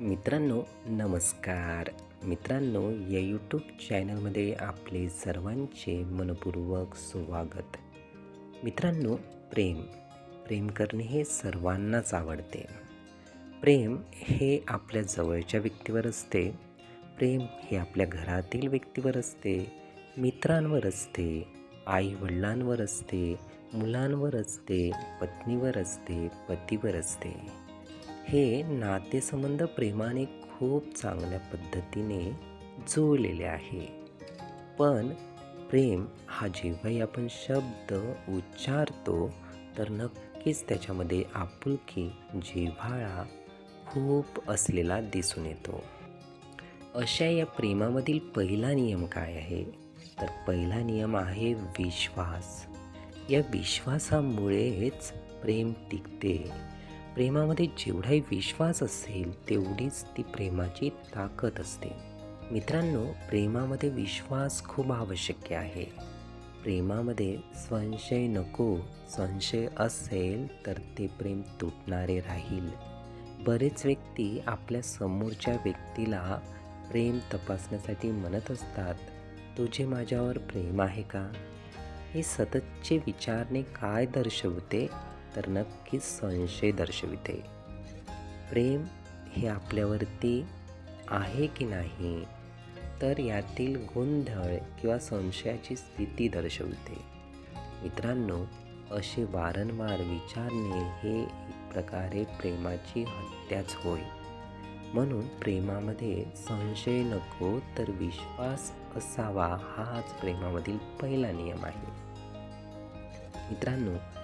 मित्रांनो नमस्कार. मित्रांनो या यूट्यूब चॅनलमध्ये आपले सर्वांचे मनपूर्वक स्वागत. मित्रांनो प्रेम. प्रेम करणे हे सर्वांनाच आवडते. प्रेम हे आपल्या जवळच्या व्यक्तीवर असते. प्रेम हे आपल्या घरातील व्यक्तीवर असते. मित्रांवर असते. आई वडिलांवर असते. मुलांवर असते. पत्नीवर असते. पतीवर असते. हे नातेसंबंध प्रेमाने खूप चांगल्या पद्धतीने जुळलेले आहे. पण प्रेम हा जेव्हाही आपण शब्द उच्चारतो तर नक्कीच त्याच्यामध्ये आपुलकी जिव्हाळा खूप असलेला दिसून येतो. अशा या प्रेमामधील पहिला नियम काय आहे? तर पहिला नियम आहे विश्वास. या विश्वासामुळेच प्रेम टिकते. प्रेमामध्ये जेवढाही विश्वास असेल तेवढीच ती प्रेमाची ताकद असते. मित्रांनो प्रेमामध्ये विश्वास खूप आवश्यक आहे. प्रेमामध्ये संशय नको. संशय असेल तर ते प्रेम तुटणारे राहील. बरेच व्यक्ती आपल्या समोरच्या व्यक्तीला प्रेम तपासण्यासाठी म्हणत असतात तुझे माझ्यावर प्रेम आहे का? हे सततचे विचारणे काय दर्शवते? तर नक्कीच संशय दर्शविते. प्रेम हे आपल्यावरती आहे की नाही तर यातील गोंधळ किंवा संशयाची स्थिती दर्शविते. मित्रांनो असे वारंवार विचारणे हे एक प्रकारे प्रेमाची हत्याच होय. म्हणून प्रेमामध्ये संशय नको तर विश्वास असावा हाच प्रेमामधील पहिला नियम आहे. मित्रांनो